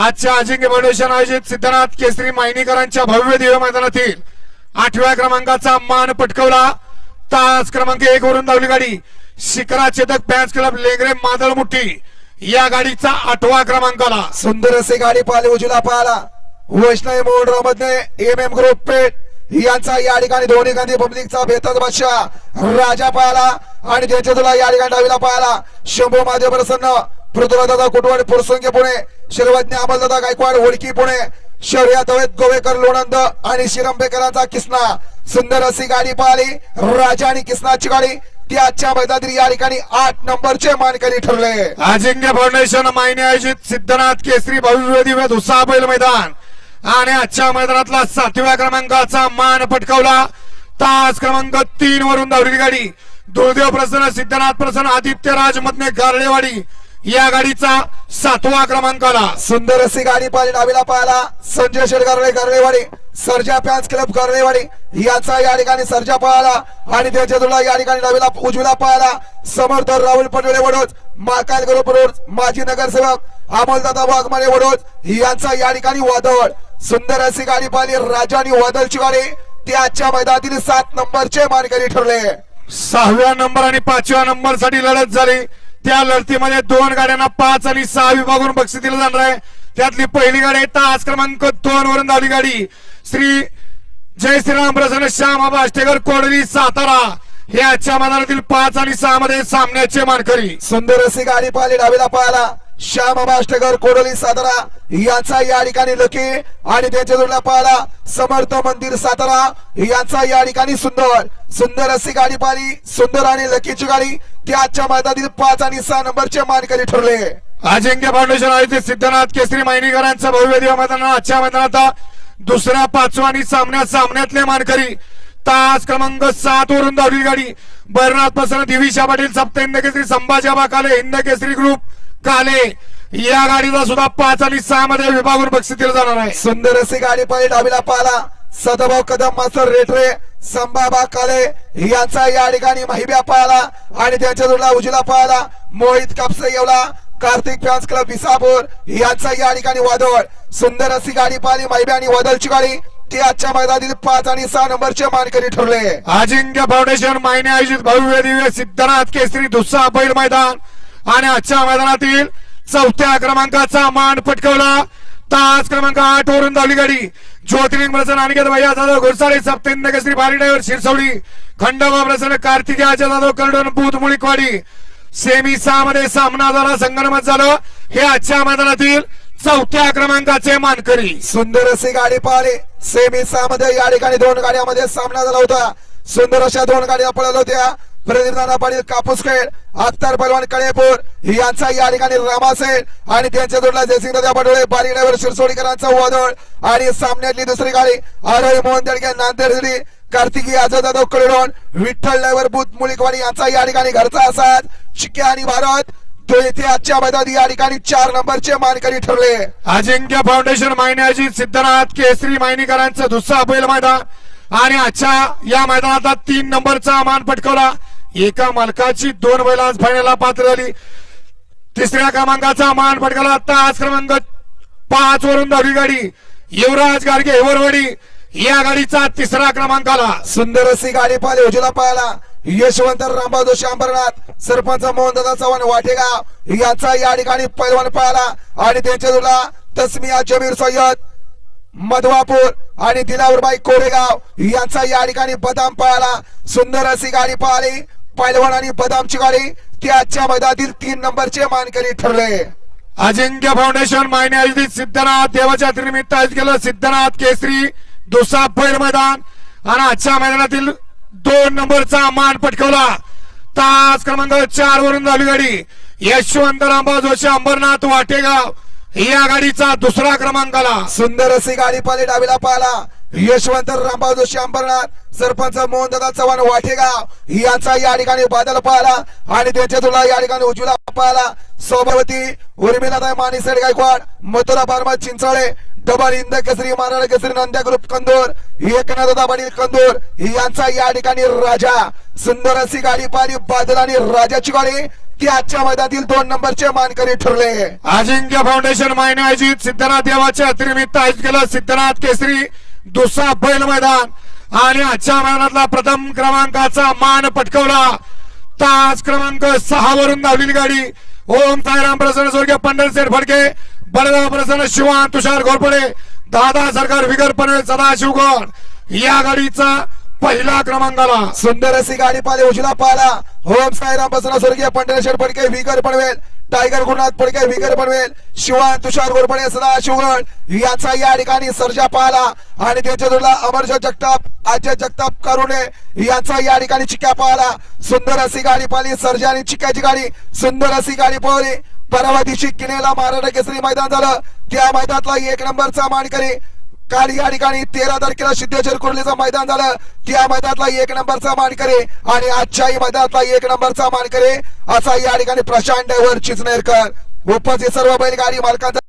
आजच्या अजिंक्य फाउंडेशन आयोजित सिद्धनाथ केसरी मायनीकरांच्या भव्य दिव्य मैदानातील आठव्या क्रमांकाचा मान पटकवला. तास क्रमांक एक वरून धावली गाडी. शिखरा चेतक पॅन्स क्लब लेंगरे मादळ मुठी या गाडीचा आठवा क्रमांक आला सुंदर असे गाडी पाहिली उजूला पाहिला वैष्णवी मोड मधने एम एम ग्रुप पेठ यांचा या ठिकाणी दोन्ही गांधी पब्लिकचा बेतच बादशाह. राजा पाहिला आणि त्यांच्या तुला या ठिकाणी डावीला पाहिला शंभू महादेव प्रसन्न. पृथ्वीदादा कुटवाड पुरसुंगे पुणे शिरवज्ञ अमलदादा गायकवाड होडकी पुणे शौर्या तवेत गोवेकर लोणंद आणि शिरंबेकरांचा किसना सुंदर अशी गाडी पाहिली राजा आणि किसनाची गाडी. ती आजच्या मैदानातील या ठिकाणी आठ नंबरचे मानकरी ठरले. अजिंक्य फाउंडेशन मायने आयोजित सिद्धनाथ केसरी भव्य उत्साह बैल मैदान. आणि आजच्या मैदानातला सातव्या क्रमांकाचा मान पटकावला. तास क्रमांक तीन वरून धावलेली गाडी. दुर्देव प्रसन्न सिद्धनाथ प्रसन्न आदित्य राज मधने या गाडीचा सातवा क्रमांकाला. सुंदर अशी गाडी पाहिली डावीला पाहिला संजय शेडगारळे गारळेवाडी सर्जा फॅन्स क्लब गारळेवाडी याचा या ठिकाणी सर्जा पाहिला आणि त्याच्या तुला या ठिकाणी डावीला उजवीला पाहिला समर्थ राहुल पटोले वडोज माकाल ग्रुप रोड माजी नगरसेवक अमोलदादा वाघमारे वडोज यांचा या ठिकाणी वादळ. सुंदर अशी गाडी पाहिली राजा आणि वादळची गाडी. ती आजच्या मैदानातील सात नंबरचे मानकरी ठरले. सहाव्या नंबर आणि पाचव्या नंबरसाठी लढत झाली. त्या लढतीमध्ये दोन गाड्यांना पाच आणि सहा विभागून बक्षीस दिलं जाणार आहे. त्यातली पहिली गाडी आहे तास क्रमांक दोन वरून धावली गाडी. श्री जय श्रीराम प्रसन्न श्याम आबा आष्टेकर कोडली सातारा. याच्या मनातील मैदानातील पाच आणि सहा मध्ये सामन्याचे मानकरी. सुंदर अशी गाडी पाहिली डावीला पाहिला श्याम मास्टगर कोडोली सातारा यांचा या ठिकाणी लकी आणि त्याच्या जोडला पाहिला समर्थ मंदिर सातारा. यांचा या ठिकाणी सुंदर सुंदर अशी गाडी पाहिली सुंदर आणि लकीची गाडी. ते आजच्या मैदानातील पाच आणि सहा नंबरचे मानकरी ठरले. अजिंक्य फाउंडेशन आयोजित सिद्धनाथ केसरी मैनीकरांचा भव्य दिव्य मैदान आजच्या मैदानात दुसऱ्या पाचवा आणि सामन्या सामन्यातले मानकरी. तास क्रमांक सात वरून धावली गाडी. बरनाथ प्रसन्न दिविशा पाटील सप्त हिंद केसरी संभाजी बाकाले हिंद केसरी ग्रुप काले या गाडीचा सुद्धा पाच आणि सहा मध्ये विभागून बक्षीस दिलं जाणार आहे. सुंदर अशी गाडी पाहिली डावीला पाहिला सदाभाऊ कदम मास्तर रेटरे संभाबा काले यांचा या ठिकाणी माहिब्या पाहिला आणि त्यांच्या जोडला उजला पाहिला मोहित कापसे येवला कार्तिक फॅन्स क्लब विसापूर यांचा या ठिकाणी वादळ. सुंदर अशी गाडी पाहिली माहिब्या आणि वादळची गाडी ती आजच्या मैदानातील पाच आणि सहा नंबरचे मानकरी ठरले. अजिंक्य फाउंडेशन मायने आयोजित भव्य दिव्य सिद्धनाथ केसरी दुसरा बैल मैदान. आणि आजच्या मैदानातील चौथ्या क्रमांकाचा मान पटकवला. तास क्रमांक आठ वरून धावली गाडी. ज्योतिर्लिंग प्रसन्न अनिकेत भैया जाधव घोरसाडे सप्तेंद्र केसरी भारी ड्रायव्हर शिरसवडी खंडोबा प्रसन्न कार्तिकी अजय जाधव कर्डन बुध मुळीकवाडी. सेमी सहा मध्ये सामना झाला संगणमत झालं. हे आजच्या मैदानातील चौथ्या क्रमांकाचे मानकरी. सुंदर अशी गाडी पाहिली. सेमी सहा मध्ये या ठिकाणी दोन गाड्यामध्ये सामना झाला होता. सुंदर अशा दोन गाड्या पळल्या होत्या. प्रदीप नाना पाटील कापूसखेड अख्तर पलवान कळेपूर यांचा या ठिकाणी रामासेन आणि त्यांच्या जोडला जयसिंग दादा पटोळे बारी ड्रायव्हर शिरसोडीकरांचा वादळ. आणि सामन्यातली दुसरी गाडी आरोही मोहन दडके नांदेड कार्तिकी आझाद जाधव कळडोन विठ्ठल ड्रायव्हर बुध मुलिकवाणी यांचा या ठिकाणी घरचा असाच. चिक्या आणि भारत तो येथे आजच्या मैदानात या ठिकाणी चार नंबरचे मानकरी ठरले. अजिंक्य फाउंडेशन मायन्याची सिद्धनाथ केसरी मायनीकरांचं दुसरा बैल मैदान. आणि आजच्या या मैदानात तीन नंबरचा मान पटकवला. एका मालकाची दोन बैल आज फायनलला पात्र झाली. तिसऱ्या क्रमांकाचा मान पटकवला तास क्रमांक पाच वरून दहावी गाडी. युवराज गाडगे हेवरवडी या गाडीचा तिसरा क्रमांकाला सुंदर अशी गाडी पाहिली उजला पाहिला. यशवंत रामबा जोशी अंबरनाथ सरपंच मोहनदादा चव्हाण वाटेगाव. याचा या ठिकाणी पैलवान पाहिला. आणि त्यांच्या तुला तस्मिया जमीर सय्यद मधवापूर आणि दिलावरबाई कोरेगाव. यांचा या ठिकाणी बदाम पाहिला. सुंदर अशी गाडी पाहिली. पैलवान आणि बदामची गाडी ती आजच्या मैदानातील तीन नंबरचे मानकरी ठरले. अजिंक्य फाउंडेशन मायने आयोजित सिद्धनाथ देवाच्या निमित्त आयोजित केलं सिद्धनाथ केसरी दुसरा बैल मैदान. आणि आजच्या मैदानातील दोन नंबरचा मान पटकवला. तास क्रमांक चार वरून झाली गाडी. यशवंत रामबा जोशी अंबरनाथ वाटेगाव. या गाडीचा दुसरा क्रमांकाला सुंदर अशी गाडी पाहिली डावीला पाहिला. यशवंत रामबाब जोशी अंबरनाथ सरपंच मोहनदादा चव्हाण वाटेगाव यांचा या ठिकाणी बादल पाहिला आणि त्यांच्या तुला या ठिकाणी उजुला पाहिला. सोभावती उर्मिलादाय मानिसर गायकवाड मथुरा बारमा चिंचाळे डबल इंद केसरी महाराणा केसरी नंद्या ग्रुप कंदोर एकनाथदा पाटील कंदोर यांचा या ठिकाणी राजा. सुंदर अशी गाडी पाहिली बादल आणि राजाची गाडी. ती आजच्या मैदानातील दोन नंबरचे मानकरी ठरले. अजिंक्य फाउंडेशन मायने आयोजित सिद्धनाथ देवाच्या अतिनिमित्त आयोजित केलं सिद्धनाथ केसरी. दुसरा बैल मैदान. आणि आजच्या मैदानातला प्रथम क्रमांकाचा मान पटकवला. तास क्रमांक सहा वरून धावलेली गाडी. ओम साईराम प्रसन्न स्वर्गीय पंढर सेठ फडके बडगाव प्रसन्न शिवान तुषार घोरपडे दादा सरकार विगर पनवेल सदा शिवगड या गाडीचा पहिला क्रमांकाला. सुंदर अशी गाडी पाले उजला पाहिला. होम साईराम बसना स्वर्गीय पंढरेश्वर फडके विगर पनवेल. टायगर गुरुनाथ फडके विगर बनवेल. शिवान तुषार गोरपडे सदा शिवगड याचा या ठिकाणी सर्जा पाहिला आणि त्याच्या जोडला अमरशा जगताप अजय जगताप करुणे याचा या ठिकाणी चिक्या पाहिला सुंदर अशी गाडी पाहिली सर्जा आणि चिक्याची गाडी. सुंदर अशी गाडी पळवली परवा दिवशी किनेला महाराष्ट्र केसरी मैदान झालं. त्या मैदानातला एक नंबरचा मानकरी काल या ठिकाणी तेरा तारखेला सिद्धेश्वर कुर्लीचं मैदान झालं. त्या मैदानातला एक नंबरचा मानकरे आणि आजच्याही मैदानातला एक नंबरचा मानकरे असा या ठिकाणी प्रशांत डायव्हर चिचनेरकर उपस्थित सर्व बैलगाडी मालकांचा